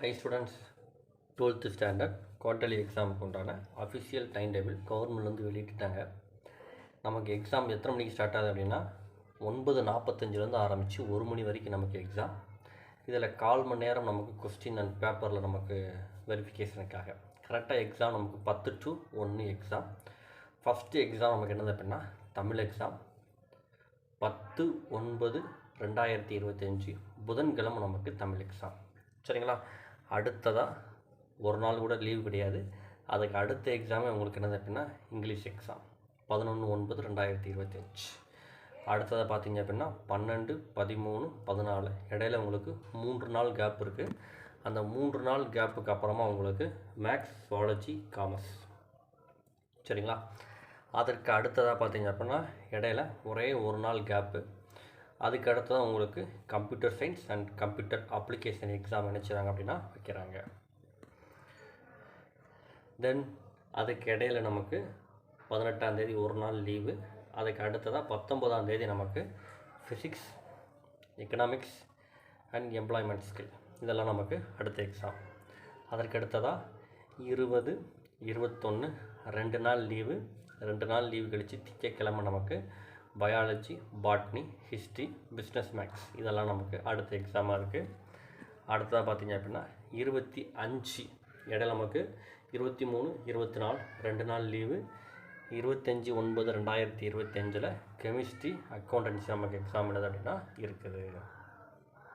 Hi students twelfth standard quarterly எக்ஸாமுக்கு உண்டான official time table கவர்மெண்ட்லேருந்து வெளியிட்டுட்டாங்க. நமக்கு எக்ஸாம் எத்தனை மணிக்கு ஸ்டார்ட் ஆகுது அப்படின்னா ஒன்பது நாற்பத்தஞ்சிலேருந்து ஆரம்பித்து ஒரு மணி வரைக்கும் நமக்கு எக்ஸாம் இதில் கால் மணி நேரம் நமக்கு கொஸ்டின் அண்ட் பேப்பரில் நமக்கு வெரிஃபிகேஷனுக்காக கரெக்டாக எக்ஸாம் நமக்கு பத்து டு ஒன்று எக்ஸாம் ஃபஸ்ட்டு எக்ஸாம் நமக்கு என்னது அப்படின்னா தமிழ் எக்ஸாம் பத்து ஒன்பது ரெண்டாயிரத்தி இருபத்தஞ்சி புதன்கிழமை நமக்கு தமிழ் எக்ஸாம் சரிங்களா? அடுத்ததாக ஒரு நாள் கூட லீவ் கிடையாது. அதுக்கு அடுத்த எக்ஸாமே உங்களுக்கு என்னது அப்படின்னா இங்கிலீஷ் எக்ஸாம் பதினொன்று ஒன்பது ரெண்டாயிரத்தி இருபத்தஞ்சி. அடுத்ததை பார்த்தீங்க அப்படின்னா பன்னெண்டு பதிமூணு பதினாலு. இடையில உங்களுக்கு மூன்று நாள் கேப் இருக்குது அந்த மூன்று நாள் கேப்புக்கு அப்புறமா உங்களுக்கு மேக்ஸ் சுவாலஜி காமர்ஸ் சரிங்களா? அதற்கு அடுத்ததாக பார்த்தீங்க அப்படின்னா இடையில ஒரே ஒரு நாள் கேப்பு அதுக்கு தான் உங்களுக்கு computer science and computer application exam நினச்சிறாங்க அப்படின்னா வைக்கிறாங்க. தென் அதுக்கு இடையில நமக்கு பதினெட்டாம் தேதி ஒரு நாள் லீவு அதுக்கு அடுத்ததாக பத்தொம்போதாம் தேதி நமக்கு physics economics and employment skill இதெல்லாம் நமக்கு அடுத்த எக்ஸாம் அதற்கு அடுத்ததாக இருபது இருபத்தொன்று ரெண்டு நாள் லீவு ரெண்டு நாள் லீவு கழித்து திங்கக்கிழமை நமக்கு biology botany history business maths இதெல்லாம் நமக்கு அடுத்த எக்ஸாமாக இருக்குது அடுத்ததாக பார்த்தீங்க அப்படின்னா இருபத்தி அஞ்சு. இடையில நமக்கு இருபத்தி மூணு இருபத்தி நாலு ரெண்டு நாள் லீவு இருபத்தஞ்சி ஒன்பது ரெண்டாயிரத்தி இருபத்தஞ்சில் கெமிஸ்ட்ரி அக்கௌண்டன்சி நமக்கு எக்ஸாம் என்னது அப்படின்னா இருக்குது.